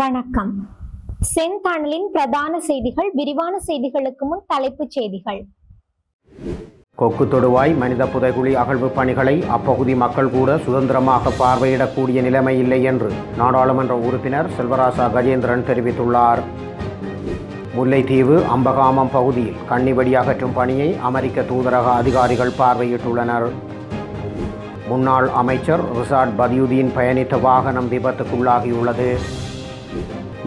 வணக்கம். செந்தணலின் பிரதான செய்திகள் விரிவான செய்திகளுக்கு முன் தலைப்புச் செய்திகள். கொக்கு தொடுவாய் மனித புதைகுழி அகழ்வு பணிகளை அப்பகுதி மக்கள் கூட சுதந்திரமாக பார்வையிடக்கூடிய நிலைமை இல்லை என்று நாடாளுமன்ற உறுப்பினர் செல்வராசா கஜேந்திரன் தெரிவித்துள்ளார். முல்லைத்தீவு அம்பகாமம் பகுதியில் கன்னிவெடி அகற்றும் பணியை அமெரிக்க தூதரக அதிகாரிகள் பார்வையிட்டுள்ளனர். முன்னாள் அமைச்சர் ரிசார்ட் பதியுதீன் பயணித்த வாகனம் விபத்துக்குள்ளாகியுள்ளது.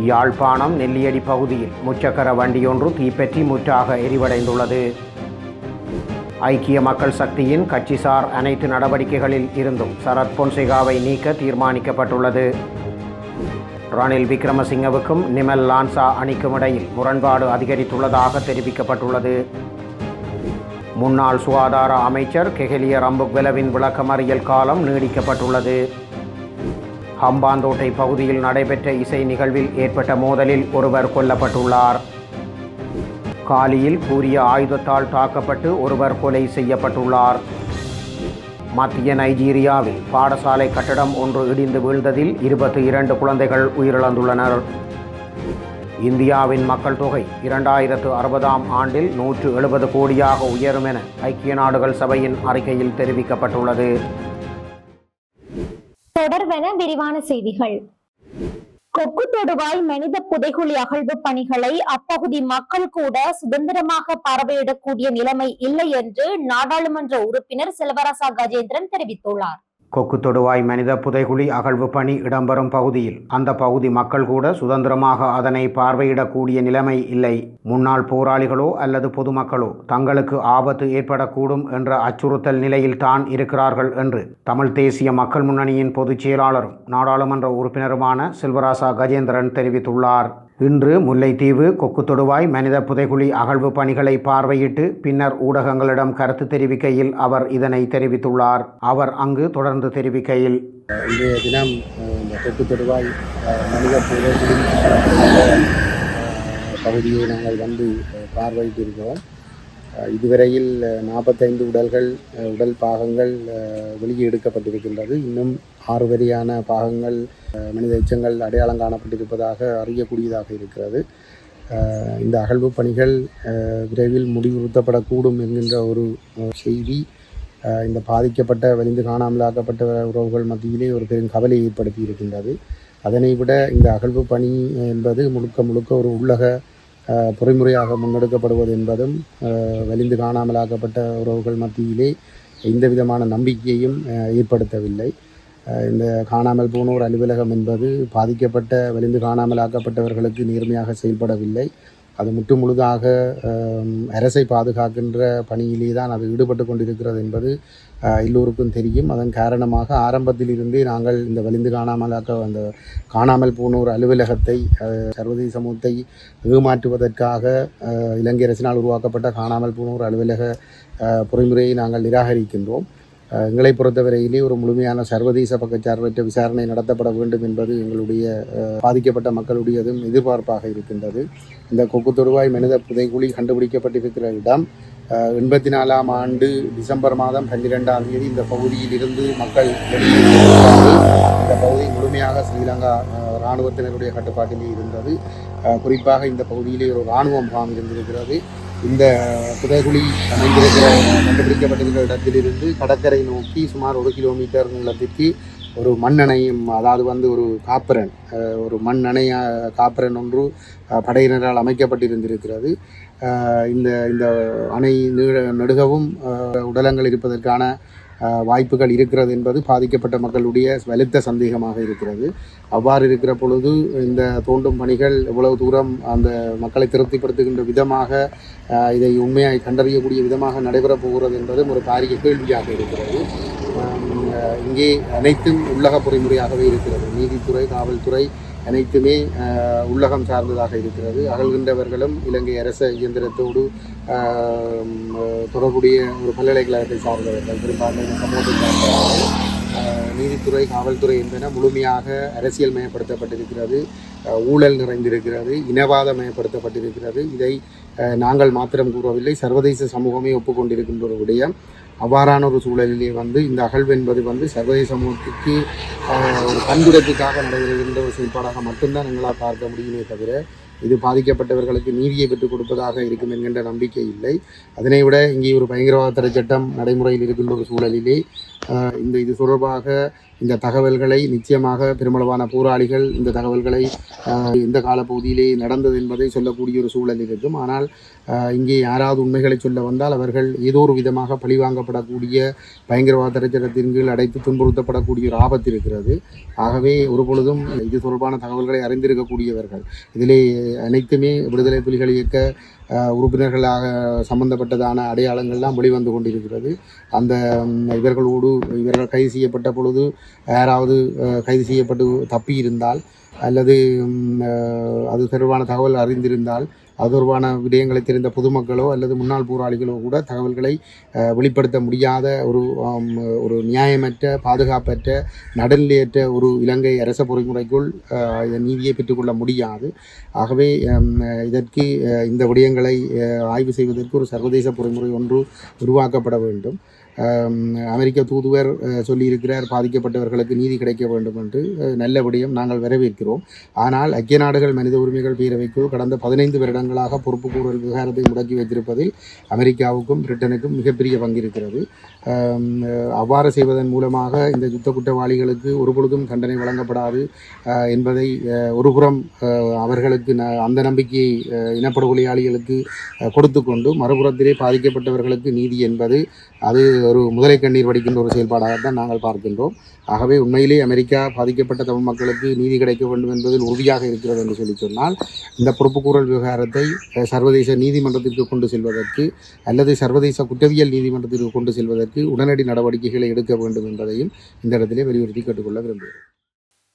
யாழ்ப்பாணம் நெல்லியடி பகுதியில் முச்சக்கர வண்டியொன்று தீப்பற்றி முற்றாக எரிவடைந்துள்ளது. ஐக்கிய மக்கள் சக்தியின் கட்சிசார் அனைத்து நடவடிக்கைகளில் இருந்தும் சரத் பொன்சேகாவை நீக்க தீர்மானிக்கப்பட்டுள்ளது. ரணில் விக்ரமசிங்கவுக்கும் நிமல் லான்சா அணிக்கும் இடையில் முரண்பாடு அதிகரித்துள்ளதாக தெரிவிக்கப்பட்டுள்ளது. முன்னாள் சுகாதார அமைச்சர் கெஹலிய ரம்புக்வெலவின் விளக்கமறியல் காலம் நீடிக்கப்பட்டுள்ளது. ஹம்பாந்தோட்டை பகுதியில் நடைபெற்ற இசை நிகழ்வில் ஏற்பட்ட மோதலில் ஒருவர் கொல்லப்பட்டுள்ளார். காலியில் கூறிய ஆயுதத்தால் தாக்கப்பட்டு ஒருவர் கொலை செய்யப்பட்டுள்ளார். மத்திய நைஜீரியாவில் பாடசாலை கட்டடம் ஒன்று இடிந்து வீழ்ந்ததில் இருபத்தி இரண்டு குழந்தைகள் உயிரிழந்துள்ளனர். இந்தியாவின் மக்கள் தொகை இரண்டாயிரத்து அறுபதாம் ஆண்டில் நூற்று எழுபது கோடியாக உயரும் என ஐக்கிய நாடுகள் சபையின் அறிக்கையில் தெரிவிக்கப்பட்டுள்ளது. தொடர்வென விரிவான செய்திகள். கொக்கு தொடுவாய் மனித புதைகுழி அகழ்வு பணிகளை அப்பகுதி மக்கள் கூட சுதந்திரமாக பார்வையிடக்கூடிய நிலைமை இல்லை என்று நாடாளுமன்ற உறுப்பினர் செல்வராசா கஜேந்திரன் தெரிவித்துள்ளார். கொக்கு தொடுவாய் மனித புதைகுழி அகழ்வு பணி இடம்பெறும் பகுதியில். அந்த பகுதி மக்கள் கூட சுதந்திரமாக அதனை பார்வையிடக்கூடிய நிலைமை இல்லை. முன்னாள் போராளிகளோ அல்லது பொதுமக்களோ தங்களுக்கு ஆபத்து ஏற்படக்கூடும் என்ற அச்சுறுத்தல் நிலையில் தான் இருக்கிறார்கள் என்று தமிழ் தேசிய மக்கள் முன்னணியின் பொதுச் செயலாளரும் நாடாளுமன்ற உறுப்பினருமான செல்வராசா கஜேந்திரன் தெரிவித்துள்ளார். இன்று முல்லைத்தீவு கொக்கு தொடுவாய் மனித புதைகுழி அகழ்வு பணிகளை பார்வையிட்டு பின்னர் ஊடகங்களிடம் கருத்து தெரிவிக்கையில் அவர் இதனை தெரிவித்துள்ளார். அவர் அங்கு தொடர்ந்து தெரிவிக்கையில். இன்றைய தினம் அஹ், இந்த தொடுவாய் மனித புதைகுழி பகுதியை நாங்கள் வந்து பார்வையிட்டிருக்கிறோம். இதுவரையில் நாற்பத்தைந்து உடல்கள் உடல் பாகங்கள் வெளியே எடுக்கப்பட்டிருக்கின்றது. இன்னும் ஆறு வரியான பாகங்கள் மனித எச்சங்கள் அடையாளம் காணப்பட்டிருப்பதாக அறியக்கூடியதாக இருக்கிறது. இந்த அகழ்வு பணிகள் விரைவில் முடிவுறுத்தப்படக்கூடும் என்கின்ற ஒரு செய்தி. இந்த பாதிக்கப்பட்ட வலிந்து காணாமலாக்கப்பட்ட உறவுகள் மத்தியிலே ஒரு பெரும் கவலையை ஏற்படுத்தி இருக்கின்றது. அதனை விட இந்த அகழ்வு பணி என்பது முழுக்க முழுக்க ஒரு உள்ளக பொறிமுறையாக முன்னெடுக்கப்படுவது என்பதும் அஹ், வலிந்து காணாமலாக்கப்பட்ட உறவுகள் மத்தியிலே எந்த விதமான நம்பிக்கையும் ஏற்படுத்தவில்லை. இந்த காணாமல் போனோர் அலுவலகம் என்பது பாதிக்கப்பட்ட வலிந்து காணாமலாக்கப்பட்டவர்களுக்கு நேர்மையாக செயல்படவில்லை. அது முற்று முழுதாக அரசை பாதுகாக்கின்ற பணியிலே தான் அது ஈடுபட்டு கொண்டிருக்கிறது என்பது எல்லோருக்கும் தெரியும். அதன் காரணமாக ஆரம்பத்திலிருந்தே நாங்கள் இந்த வலிந்து காணாமலாக்க அந்த காணாமல் போனோர் அலுவலகத்தை சர்வதேச சமூகத்தை ஏமாற்றுவதற்காக இலங்கை அரசினால் உருவாக்கப்பட்ட காணாமல் போனோர் அலுவலக பொறிமுறையை நாங்கள் நிராகரிக்கின்றோம். எங்களை பொறுத்தவரையிலே ஒரு முழுமையான சர்வதேச பக்கச்சார்பற்ற விசாரணை நடத்தப்பட வேண்டும் என்பது எங்களுடைய பாதிக்கப்பட்ட மக்களுடையதும் எதிர்பார்ப்பாக இருக்கின்றது. இந்த கொக்கு தொடுவாய் மனித புதைக்குழி கண்டுபிடிக்கப்பட்டிருக்கிற இடம் எண்பத்தி நாலாம் ஆண்டு டிசம்பர் மாதம் பன்னிரெண்டாம் தேதி இந்த பகுதியில் இருந்து மக்கள் இந்த பகுதி முழுமையாக ஸ்ரீலங்கா இராணுவத்தினருடைய கட்டுப்பாட்டிலே இருந்தது. குறிப்பாக இந்த பகுதியிலே ஒரு இராணுவ முகாம் இருந்திருக்கிறது. இந்த புதைகுழி அமைந்திருக்கிற கண்டுபிடிக்கப்பட்டிருக்கிற இடத்திலிருந்து கடற்கரை நோக்கி சுமார் ஒரு கிலோமீட்டர் நீளத்திற்கு ஒரு மண்ணணையும் அதாவது வந்து ஒரு காப்பரன் ஒரு மண் காப்பரன் ஒன்று படையினரால் அமைக்கப்பட்டிருந்திருக்கிறது. இந்த இந்த அணை நீள நெடுகவும் உடலங்கள் இருப்பதற்கான வாய்ப்புகள் இருக்கிறது என்பது பாதிக்கப்பட்ட மக்களுடைய வலுத்த சந்தேகமாக இருக்கிறது. அவ்வாறு இருக்கிற பொழுது இந்த தோண்டும் பணிகள் எவ்வளவு தூரம் அந்த மக்களை திருப்திப்படுத்துகின்ற விதமாக இதை உண்மையாக கண்டறியக்கூடிய விதமாக நடைபெறப் போகிறது என்பதும் ஒரு பாரிய கேள்வியாக இருக்கிறது. இங்கே அனைத்தும் உள்ளக பொறிமுறையாகவே இருக்கிறது. நீதித்துறை காவல்துறை அனைத்துமே உள்ளகம் சார்ந்ததாக இருக்கிறது. அகழ்கின்றவர்களும் இலங்கை அரச இயந்திரத்தோடு தொடர்புடைய ஒரு பல்கலைக்கழகத்தை சார்ந்தவர்கள். பெரும்பான்மையான சமூகத்தை சார்ந்தவர்கள். நீதித்துறை காவல்துறை என்பன முழுமையாக அரசியல் மயப்படுத்தப்பட்டிருக்கிறது ஊழல் நிறைந்திருக்கிறது. இனவாத மயப்படுத்தப்பட்டிருக்கிறது இதை நாங்கள் மாத்திரம் கூறவில்லை. சர்வதேச சமூகமே ஒப்புக்கொண்டிருக்கின்ற ஒரு விடயம். அவ்வாறான ஒரு சூழலிலே வந்து இந்த அகழ்வு என்பது வந்து சர்வதேச சமூகத்துக்கு ஒரு பண்புடத்துக்காக நடைபெறுகின்ற ஒரு செயல்பாடாக மட்டும்தான் எங்களால் பார்க்க முடியுமே தவிர இது பாதிக்கப்பட்டவர்களுக்கு நீதியை பெற்றுக் கொடுப்பதாக இருக்கும் என்கின்ற நம்பிக்கை இல்லை. அதனை விட இங்கே ஒரு பயங்கரவாத தடை சட்டம் நடைமுறையில் இருக்கின்ற ஒரு சூழலிலே இந்த இது தொடர்பாக இந்த தகவல்களை நிச்சயமாக பெருமளவான போராளிகள் இந்த தகவல்களை இந்த காலப்பகுதியிலே நடந்தது என்பதை சொல்லக்கூடிய ஒரு சூழல் இருக்கும். ஆனால் இங்கே யாராவது உண்மைகளை சொல்ல வந்தால் அவர்கள் ஏதோ ஒரு விதமாக பழிவாங்கப்படக்கூடிய பயங்கரவாத திட்டத்தின் கீழ் அடைத்து துன்புறுத்தப்படக்கூடிய ஒரு ஆபத்து இருக்கிறது. ஆகவே ஒரு பொழுதும் இது தொடர்பான தகவல்களை அறிந்திருக்கக்கூடியவர்கள் இதிலே அனைத்துமே விடுதலை புலிகள் இயக்க உறுப்பினர்களாக சம்பந்தப்பட்டதான அடையாளங்கள்லாம் வெளிவந்து கொண்டிருக்கிறது. அந்த இவர்களோடு இவர்கள் கைது செய்யப்பட்ட பொழுது யாராவது கைது செய்யப்பட்டு தப்பியிருந்தால் அல்லது அது தொடர்பான தகவல் அறிந்திருந்தால் அது தொடர்பான விடயங்களை தெரிந்த பொதுமக்களோ அல்லது முன்னாள் போராளிகளோ கூட தகவல்களை வெளிப்படுத்த முடியாத ஒரு ஒரு நியாயமற்ற பாதுகாப்பற்ற நடுநிலையற்ற ஒரு இலங்கை அரச பொறிமுறைக்குள் நீதியை பெற்றுக்கொள்ள முடியாது. ஆகவே இதற்கு இந்த விடயங்களை ஆய்வு செய்வதற்கு ஒரு சர்வதேச பொறிமுறை ஒன்று உருவாக்கப்பட வேண்டும். அமெரிக்க தூதுவர் சொல்லியிருக்கிறார் பாதிக்கப்பட்டவர்களுக்கு நீதி கிடைக்க வேண்டும் என்று நல்ல விடயம் நாங்கள் வரவேற்கிறோம். ஆனால் ஐக்கிய நாடுகள் மனித உரிமைகள் பேரவைக்குள் கடந்த பதினைந்து வருடங்களாக பொறுப்பு கூறல் விவகாரத்தை முடக்கி வைத்திருப்பதில் அமெரிக்காவுக்கும் பிரிட்டனுக்கும் மிகப்பெரிய பங்கு இருக்கிறது அவ்வாறு செய்வதன் மூலமாக இந்த யுத்த குற்றவாளிகளுக்கு ஒருபொழுதும் தண்டனை வழங்கப்படாது என்பதை ஒருபுறம் அவர்களுக்கு ந அந்த நம்பிக்கையை இனப்படுகொலையாளிகளுக்கு கொடுத்து கொண்டு மறுபுறத்திலே பாதிக்கப்பட்டவர்களுக்கு நீதி என்பது அது ஒரு முதலை கண்ணீர் வடிக்கின்ற ஒரு செயல்பாடாகத்தான் நாங்கள் பார்க்கின்றோம். ஆகவே உண்மையிலே அமெரிக்கா பாதிக்கப்பட்ட தமிழ் மக்களுக்கு நீதி கிடைக்க வேண்டும் என்பதில் உறுதியாக இருக்கிறது என்று சொல்லி சொன்னால் இந்த பொறுப்புக்கூறல் விவகாரத்தை சர்வதேச நீதிமன்றத்திற்கு கொண்டு செல்வதற்கு அல்லது சர்வதேச குற்றவியல் நீதிமன்றத்திற்கு கொண்டு செல்வதற்கு உடனடி நடவடிக்கைகளை எடுக்க வேண்டும் என்பதையும் இந்த இடத்திலே வலியுறுத்தி கேட்டுக்கொள்ள விரும்புகிறேன்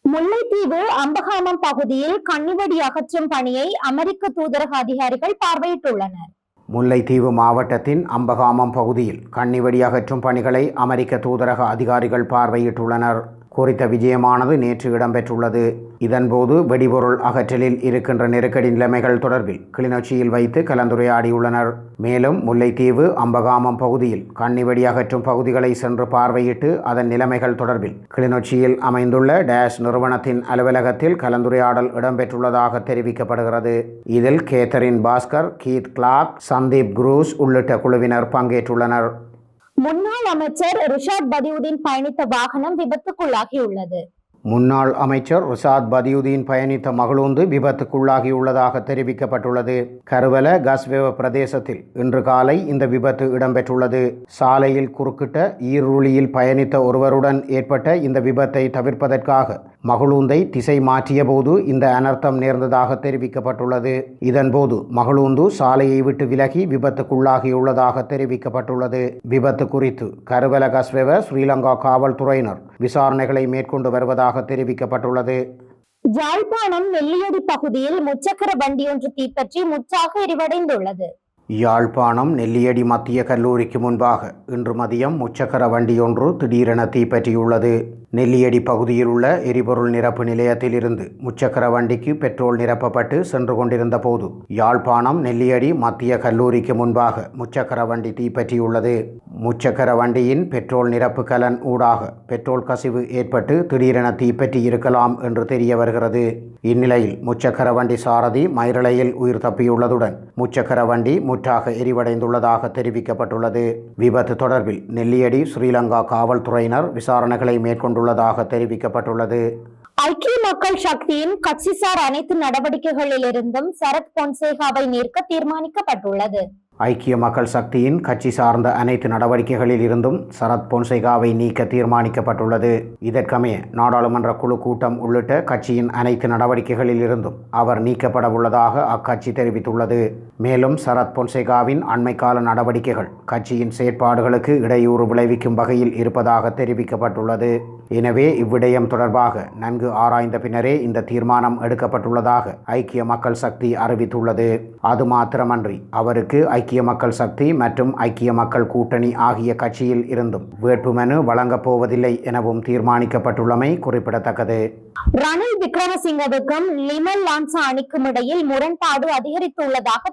முல்லைத்தீவு அம்பகாமம் பகுதியில் கண்ணிவடி அகற்றும் பணியை அமெரிக்க தூதரக அதிகாரிகள் பார்வையிட்டுள்ளனர். முல்லைத்தீவு மாவட்டத்தின் அம்பகாமம் பகுதியில் கன்னிவெடி அகற்றும் பணிகளை அமெரிக்க தூதரக அதிகாரிகள் பார்வையிட்டுள்ளனர். குறித்த விஜயமானது நேற்று இடம்பெற்றுள்ளது. இதன்போது வெடிபொருள் அகற்றலில் இருக்கின்ற நெருக்கடி நிலைமைகள் தொடர்பில் கிளிநொச்சியில் வைத்து கலந்துரையாடியுள்ளனர். மேலும் முல்லைத்தீவு அம்பகாமம் பகுதியில் கண்ணிவெடி அகற்றும் பகுதிகளை சென்று பார்வையிட்டு அதன் நிலைமைகள் தொடர்பில் கிளிநொச்சியில் அமைந்துள்ள டேஷ் நிறுவனத்தின் அலுவலகத்தில் கலந்துரையாடல் இடம்பெற்றுள்ளதாக தெரிவிக்கப்படுகிறது. இதில் Catherine Bhaskar Keith Clark Sandeep Cruz உள்ளிட்ட குழுவினர் பங்கேற்றுள்ளனர். முன்னாள் அமைச்சர் ரிஷாட் பதியுதீன் பயணித்த வாகனம் விபத்துக்குள்ளாகியுள்ளது. முன்னாள் அமைச்சர் ருசாத் பதியுதீன் பயணித்த மகளூந்து விபத்துக்குள்ளாகியுள்ளதாக தெரிவிக்கப்பட்டுள்ளது. கருவல கஸ்வேவ பிரதேசத்தில் இன்று காலை இந்த விபத்து இடம்பெற்றுள்ளது. சாலையில் குறுக்கிட்ட ஈருளியில் பயணித்த ஒருவருடன் ஏற்பட்ட இந்த விபத்தை தவிர்ப்பதற்காக மகளூந்தை திசை மாற்றிய போது இந்த அனர்த்தம் நேர்ந்ததாக தெரிவிக்கப்பட்டுள்ளது. இதன்போது மகளூந்து சாலையை விட்டு விலகி விபத்துக்குள்ளாகியுள்ளதாக தெரிவிக்கப்பட்டுள்ளது. விபத்து குறித்து கருவல கஸ்வேவ ஸ்ரீலங்கா காவல்துறையினர் விசாரணைகளை மேற்கொண்டு வருவதாக தெரிவிக்கப்பட்டுள்ளது. யாழ்ப்பாணம் நெல்லியடி பகுதியில் முச்சக்கர வண்டி ஒன்று தீப்பற்றி முற்றாக எரிவடைந்துள்ளது. யாழ்ப்பாணம் நெல்லியடி மத்திய கல்லூரிக்கு முன்பாக இன்று மதியம் முச்சக்கர வண்டியொன்று திடீரென தீப்பற்றியுள்ளது. நெல்லியடி பகுதியில் உள்ள எரிபொருள் நிரப்பு நிலையத்தில் இருந்து முச்சக்கர வண்டிக்கு பெட்ரோல் நிரப்பப்பட்டு சென்று கொண்டிருந்த போது யாழ்ப்பாணம் நெல்லியடி மத்திய கல்லூரிக்கு முன்பாக முச்சக்கர வண்டி தீப்பற்றியுள்ளது. முச்சக்கர வண்டியின் பெட்ரோல் நிரப்பு கலன் ஊடாக பெட்ரோல் கசிவு ஏற்பட்டு திடீரென தீப்பற்றி இருக்கலாம் என்று தெரிய வருகிறது. இந்நிலையில் முச்சக்கர வண்டி சாரதி மயிரலையில் உயிர் தப்பியுள்ளதுடன் முச்சக்கர வண்டி முற்றாக எரிவடைந்துள்ளதாக தெரிவிக்கப்பட்டுள்ளது. விபத்து தொடர்பில் நெல்லியடி ஸ்ரீலங்கா காவல்துறையினர் விசாரணைகளை மேற்கொண்டுள்ளதாக தெரிவிக்கப்பட்டுள்ளது. ஐக்கிய மக்கள் சக்தியின் கட்சிசார் அனைத்து நடவடிக்கைகளிலிருந்தும் சரத் பொன்சேகாவை நீக்க தீர்மானிக்கப்பட்டுள்ளது. ஐக்கிய மக்கள் சக்தியின் கட்சி சார்ந்த அனைத்து நடவடிக்கைகளில் இருந்தும் சரத் பொன்சேகாவை நீக்க தீர்மானிக்கப்பட்டுள்ளது. இதற்கமைய நாடாளுமன்ற குழு கூட்டம் உள்ளிட்ட கட்சியின் அனைத்து நடவடிக்கைகளில் இருந்தும் அவர் நீக்கப்பட உள்ளதாக அக்கட்சி தெரிவித்துள்ளது. மேலும் சரத் பொன்சேகாவின் அண்மைக்கால நடவடிக்கைகள் கட்சியின் செயற்பாடுகளுக்கு இடையூறு விளைவிக்கும் வகையில் இருப்பதாக தெரிவிக்கப்பட்டுள்ளது. எனவே இவ்விடயம் தொடர்பாக நன்கு ஆராய்ந்த பின்னரே இந்த தீர்மானம் எடுக்கப்பட்டுள்ளதாக ஐக்கிய மக்கள் சக்தி அறிவித்துள்ளது. அது மாத்திரமன்றி அவருக்கு ஐக்கிய மக்கள் சக்தி மற்றும் ஐக்கிய மக்கள் கூட்டணி ஆகிய கட்சியில் இருந்தும் வேட்புமனு வழங்கப் போவதில்லை எனவும் தீர்மானிக்கப்பட்டுள்ளமை குறிப்பிடத்தக்கது. ரணில் விக்ரமசிங்கவுக்கும் லிமல் லான்சா அணிக்கும் இடையில் முரண்பாடு அதிகரித்துள்ளதாக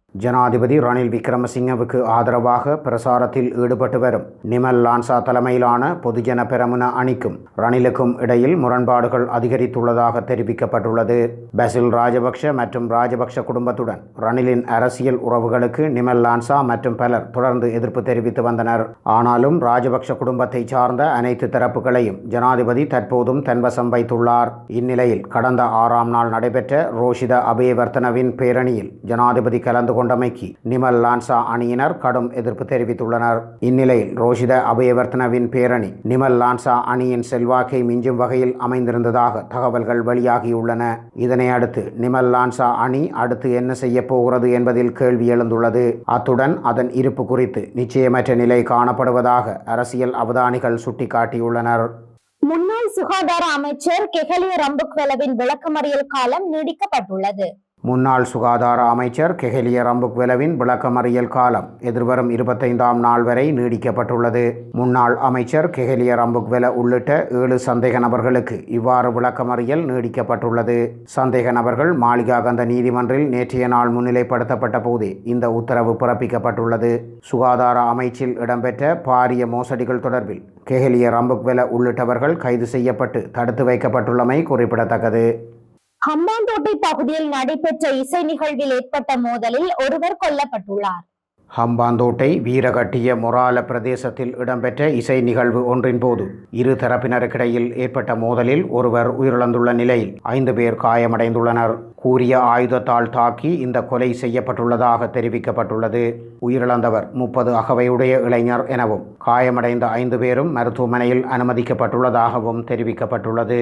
ஜனாதிபதி ரணில் விக்ரமசிங்கவுக்கு ஆதரவாக பிரசாரத்தில் ஈடுபட்டு வரும் நிமல் லான்சா தலைமையிலான பொதுஜன பெரமுன அணிக்கும் ரணிலுக்கும் இடையில் முரண்பாடுகள் அதிகரித்துள்ளதாக தெரிவிக்கப்பட்டுள்ளது. பசில் ராஜபக்ஷ மற்றும் ராஜபக்ஷ குடும்பத்துடன் ரணிலின் அரசியல் உறவுகளுக்கு நிமல் லான்சா மற்றும் பலர் தொடர்ந்து எதிர்ப்பு தெரிவித்து வந்தனர். ஆனாலும் ராஜபக்ஷ குடும்பத்தை சார்ந்த அனைத்து தரப்புகளையும் ஜனாதிபதி தற்போதும் தன்வசம் வைத்துள்ளார். இந்நிலையில் கடந்த ஆறாம் நாள் நடைபெற்ற ரோஷித அபயவர்த்தனவின் பேரணியில் ஜனாதிபதி கலந்து கொண்டமைக்கு நிமல் லான்சா அணியினர் கடும் எதிர்ப்பு தெரிவித்துள்ளனர். இந்நிலையில் ரோஷித அபயவர்த்தனவின் பேரணி நிமல் லான்சா அணியின் செல்வாக்கை மிஞ்சும் வகையில் அமைந்திருந்ததாக தகவல்கள் வெளியாகியுள்ளன. இதனை அடுத்து நிமல் லான்சா அணி அடுத்து என்ன செய்ய போகிறது என்பதில் கேள்வி எழுந்துள்ளது. அத்துடன் அதன் இருப்பு குறித்து நிச்சயமற்ற நிலை காணப்படுவதாக அரசியல் அவதானிகள் சுட்டிக்காட்டியுள்ளனர். முன்னாள் சுகாதார அமைச்சர் கெஹலிய ரம்புக்வெலவின் விளக்கமறியல் காலம் நீடிக்கப்பட்டுள்ளது. முன்னாள் சுகாதார அமைச்சர் கெஹலிய ரம்புக்வெலவின் விளக்கமறியல் காலம் எதிர்வரும் இருபத்தைந்தாம் நாள் வரை நீடிக்கப்பட்டுள்ளது. முன்னாள் அமைச்சர் கெஹலிய ரம்புக்வெல உள்ளிட்ட ஏழு சந்தேக நபர்களுக்கு இவ்வாறு விளக்கமறியல் நீடிக்கப்பட்டுள்ளது. சந்தேக நபர்கள் மாளிகாகந்த நீதிமன்றில் நேற்றைய நாள் முன்னிலைப்படுத்தப்பட்ட போது இந்த உத்தரவு பிறப்பிக்கப்பட்டுள்ளது. சுகாதார அமைச்சில் இடம்பெற்ற பாரிய மோசடிகள் தொடர்பில் கெஹலிய ரம்புக்வெல உள்ளிட்டவர்கள் கைது செய்யப்பட்டு தடுத்து வைக்கப்பட்டுள்ளமை குறிப்பிடத்தக்கது. ஹம்பாந்தோட்டை பகுதியில் நடைபெற்ற இசை நிகழ்வில் ஏற்பட்ட மோதலில் ஒருவர் கொல்லப்பட்டுள்ளார். ஹம்பாந்தோட்டை வீரகட்டிய மொரால பிரதேசத்தில் இடம்பெற்ற இசை நிகழ்வு ஒன்றின் போது இரு தரப்பினருக்கிடையில் ஏற்பட்ட மோதலில் ஒருவர் உயிரிழந்துள்ள நிலையில் ஐந்து பேர் காயமடைந்துள்ளனர். கூறிய ஆயுதத்தால் தாக்கி இந்த கொலை செய்யப்பட்டுள்ளதாக தெரிவிக்கப்பட்டுள்ளது. உயிரிழந்தவர் முப்பது அகவையுடைய இளைஞர் எனவும் காயமடைந்த ஐந்து பேரும் மருத்துவமனையில் அனுமதிக்கப்பட்டுள்ளதாகவும் தெரிவிக்கப்பட்டுள்ளது.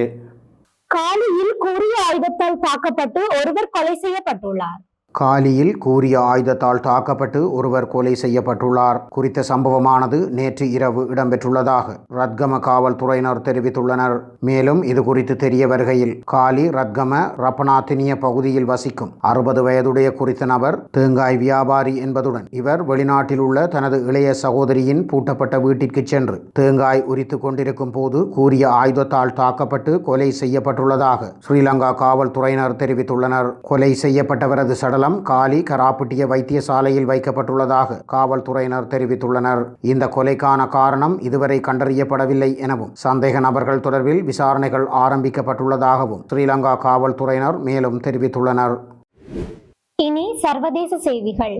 காலியில் கூறிய ஆயுதத்தால் தாக்கப்பட்டு ஒருவர் கொலை செய்யப்பட்டுள்ளார். காலியில் கூறிய ஆயுதத்தால் தாக்கப்பட்டு ஒருவர் கொலை செய்யப்பட்டுள்ளார். குறித்த சம்பவமானது நேற்று இரவு இடம்பெற்றுள்ளதாக ரத்கம காவல்துறையினர் தெரிவித்துள்ளனர். மேலும் இது குறித்து தெரிய வருகையில் காலி ரத்கம ரப்பனாத்தினிய பகுதியில் வசிக்கும் அறுபது வயதுடைய குறித்த நபர் தேங்காய் வியாபாரி என்பதுடன் இவர் வெளிநாட்டில் உள்ள தனது இளைய சகோதரியின் பூட்டப்பட்ட வீட்டிற்கு சென்று தேங்காய் உரித்து கொண்டிருக்கும் போது கூறிய ஆயுதத்தால் தாக்கப்பட்டு கொலை செய்யப்பட்டுள்ளதாக ஸ்ரீலங்கா காவல்துறையினர் தெரிவித்துள்ளனர். கொலை செய்யப்பட்டவரது சடலம் காலி கராப்பட்டிய வைத்தியசாலையில் வைக்கப்பட்டுள்ளதாக காவல்துறையினர் தெரிவித்துள்ளனர். இந்த கொலைக்கான காரணம் இதுவரை கண்டறியப்படவில்லை எனவும் சந்தேக நபர்கள் தொடர்பில் விசாரணைகள் ஆரம்பிக்கப்பட்டுள்ளதாகவும் ஸ்ரீலங்கா காவல்துறையினர் மேலும் தெரிவித்துள்ளனர். இனி சர்வதேச செய்திகள்.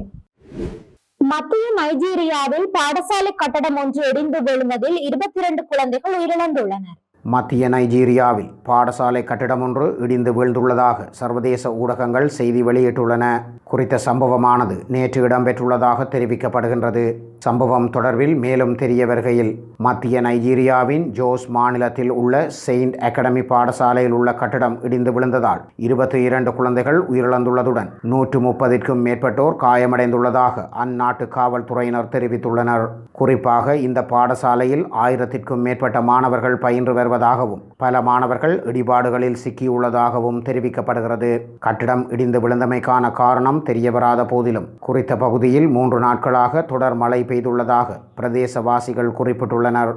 மத்திய நைஜீரியாவில் பாடசாலை கட்டடம் ஒன்று இடிந்து விழுந்ததில் இருபத்தி இரண்டு குழந்தைகள் உயிரிழந்துள்ளனர். மத்திய நைஜீரியாவில் பாடசாலை கட்டிடம் ஒன்று இடிந்து வீழ்ந்துள்ளதாக சர்வதேச ஊடகங்கள் செய்தி வெளியிட்டுள்ளன. குறித்த சம்பவமானது நேற்று இடம்பெற்றுள்ளதாக தெரிவிக்கப்படுகின்றது. சம்பவம் தொடர்பில் மேலும் தெரிய வருகையில் மத்திய நைஜீரியாவின் ஜோஸ் மாநிலத்தில் உள்ள செயின்ட் அகாடமி பாடசாலையில் உள்ள கட்டிடம் இடிந்து விழுந்ததால் இருபத்தி இரண்டு குழந்தைகள் உயிரிழந்துள்ளதுடன் நூற்று முப்பதிற்கும் மேற்பட்டோர் காயமடைந்துள்ளதாக அந்நாட்டு காவல்துறையினர் தெரிவித்துள்ளனர். குறிப்பாக இந்த பாடசாலையில் ஆயிரத்திற்கும் மேற்பட்ட மாணவர்கள் பயின்று வருவதாகவும் பல மாணவர்கள் இடிபாடுகளில் சிக்கியுள்ளதாகவும் தெரிவிக்கப்படுகிறது. கட்டிடம் இடிந்து விழுந்தமைக்கான காரணம் தெரியவராத போதிலும் குறித்த பகுதியில் மூன்று நாட்களாக தொடர் மழை பெய்துள்ளதாக பிரதேசவாசிகள் குறிப்பிட்டுள்ளனர்.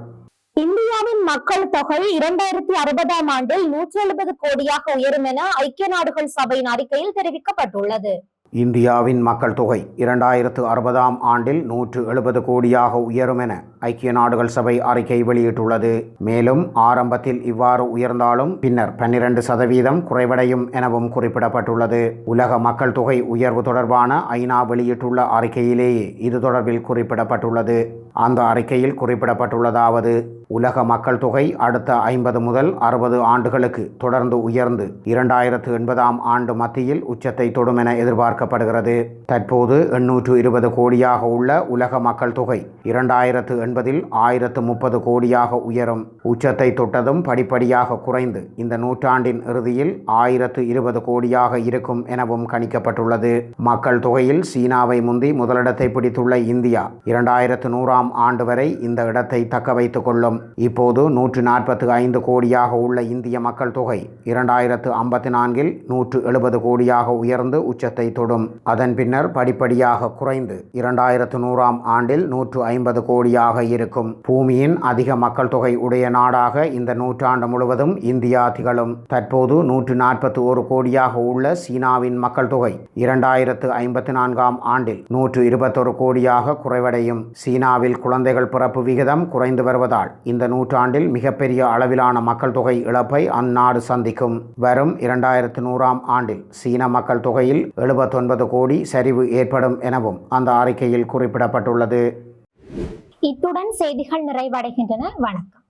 இந்தியாவின் மக்கள் தொகை இரண்டாயிரத்தி அறுபதாம் ஆண்டில் நூற்றி எழுபது கோடியாக உயரும் என ஐக்கிய நாடுகள் சபையின் அறிக்கையில் தெரிவிக்கப்பட்டுள்ளது. இந்தியாவின் மக்கள் தொகை இரண்டாயிரத்து அறுபதாம் ஆண்டில் நூற்று எழுபது கோடியாக உயரும் என ஐக்கிய நாடுகள் சபை அறிக்கை வெளியிட்டுள்ளது. மேலும் ஆரம்பத்தில் இவ்வாறு உயர்ந்தாலும் பின்னர் பன்னிரண்டு சதவீதம் குறைவடையும் எனவும் குறிப்பிடப்பட்டுள்ளது. உலக மக்கள் தொகை உயர்வு தொடர்பான ஐநா வெளியிட்டுள்ள அறிக்கையிலேயே இது தொடர்பில் குறிப்பிடப்பட்டுள்ளது. அந்த அறிக்கையில் குறிப்பிடப்பட்டுள்ளதாவது உலக மக்கள் தொகை அடுத்த ஐம்பது முதல் அறுபது ஆண்டுகளுக்கு தொடர்ந்து உயர்ந்து இரண்டாயிரத்து எண்பதாம் ஆண்டு மத்தியில் உச்சத்தை தொடும் என எதிர்பார்க்கப்படுகிறது. தற்போது எண்ணூற்று இருபது கோடியாக உள்ள உலக மக்கள் தொகை இரண்டாயிரத்து எண்பதில் ஆயிரத்து முப்பது கோடியாக உயரும். உச்சத்தை தொட்டதும் படிப்படியாக குறைந்து இந்த நூற்றாண்டின் இறுதியில் ஆயிரத்து இருபது கோடியாக இருக்கும் எனவும் கணிக்கப்பட்டுள்ளது. மக்கள் தொகையில் சீனாவை முந்தி முதலிடத்தை பிடித்துள்ள இந்தியா இரண்டாயிரத்து நூறாம் ஆறாம் ஆண்டு வரை இந்த இடத்தை தக்க வைத்துக் கொள்ளும். இப்போது நூற்று நாற்பத்து ஐந்து கோடியாக உள்ள இந்திய மக்கள் தொகை இரண்டாயிரத்து ஐம்பத்தி நான்கில் நூற்று எழுபது கோடியாக உயர்ந்து உச்சத்தை தொடும். அதன் பின்னர் படிப்படியாக குறைந்து இரண்டாயிரத்து நூறாம் ஆண்டில் நூற்று ஐம்பது கோடியாக இருக்கும். பூமியின் அதிக மக்கள் தொகை உடைய நாடாக இந்த நூற்றாண்டு முழுவதும் இந்தியா திகழும். தற்போது நூற்று நாற்பத்தி ஒரு கோடியாக உள்ள சீனாவின் மக்கள் தொகை இரண்டாயிரத்து ஐம்பத்தி நான்காம் ஆண்டில் நூற்று இருபத்தொரு கோடியாக குறைவடையும். சீனாவில் நாட்டில் குழந்தைகள் பிறப்பு விகிதம் குறைந்து வருவதால் இந்த நூற்றாண்டில் மிகப்பெரிய அளவிலான மக்கள் தொகை இழப்பை அந்நாடு சந்திக்கும். வரும் இரண்டாயிரத்து நூறாம் ஆண்டில் சீன மக்கள் தொகையில் எழுபத்தொன்பது கோடி சரிவு ஏற்படும் எனவும் அந்த அறிக்கையில் குறிப்பிடப்பட்டுள்ளது. இத்துடன் செய்திகள் நிறைவடைகின்றன. வணக்கம்.